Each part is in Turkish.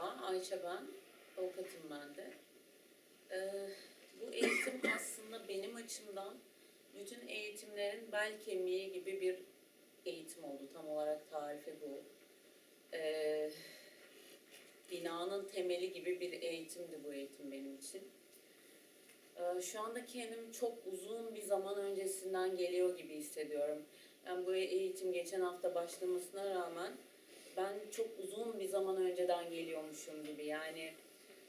Merhaba, Ayça ben. Avukatım ben de. Ee, bu eğitim aslında benim açımdan bütün eğitimlerin bel kemiği gibi bir eğitim oldu. Tam olarak tarifi bu. Ee, binanın temeli gibi bir eğitimdi bu eğitim benim için. Ee, şu anda kendimi çok uzun bir zaman öncesinden geliyor gibi hissediyorum. Yani bu eğitim geçen hafta başlamasına rağmen ben çok uzun bir zaman önceden geliyormuşum gibi. Yani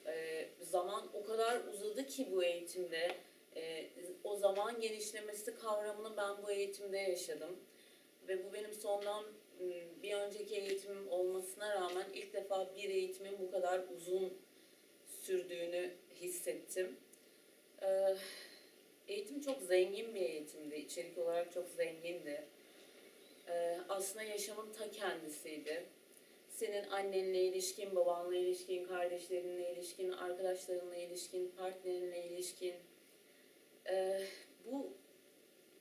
e, zaman o kadar uzadı ki bu eğitimde. E, o zaman genişlemesi kavramını ben bu eğitimde yaşadım. Ve bu benim sondan m, bir önceki eğitimim olmasına rağmen ilk defa bir eğitimin bu kadar uzun sürdüğünü hissettim. E, eğitim çok zengin bir eğitimdi. İçerik olarak çok zengindi. E, aslında yaşamın ta kendisiydi senin annenle ilişkin, babanla ilişkin, kardeşlerinle ilişkin, arkadaşlarınla ilişkin, partnerinle ilişkin. Ee, bu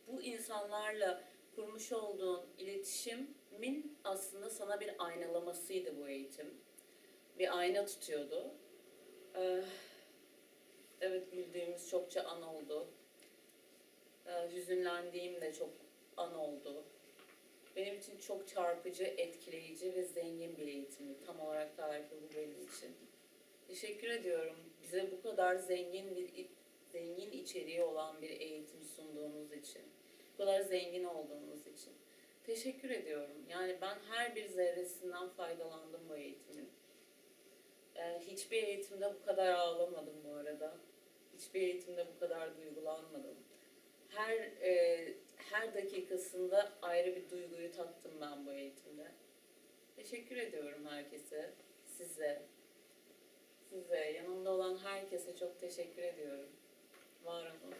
bu insanlarla kurmuş olduğun iletişimin aslında sana bir aynalamasıydı bu eğitim. Bir ayna tutuyordu. Ee, evet güldüğümüz çokça an oldu. Ee, hüzünlendiğim de çok an oldu. Benim için çok çarpıcı, etkileyici ve zengin bir eğitimdi. Tam olarak tarifi bu benim için. Teşekkür ediyorum. Bize bu kadar zengin bir zengin içeriği olan bir eğitim sunduğunuz için. Bu kadar zengin olduğunuz için. Teşekkür ediyorum. Yani ben her bir zerresinden faydalandım bu eğitimin. Ee, hiçbir eğitimde bu kadar ağlamadım bu arada. Hiçbir eğitimde bu kadar duygulanmadım her dakikasında ayrı bir duyguyu tattım ben bu eğitimde. Teşekkür ediyorum herkese, size, size, yanımda olan herkese çok teşekkür ediyorum. Var olun.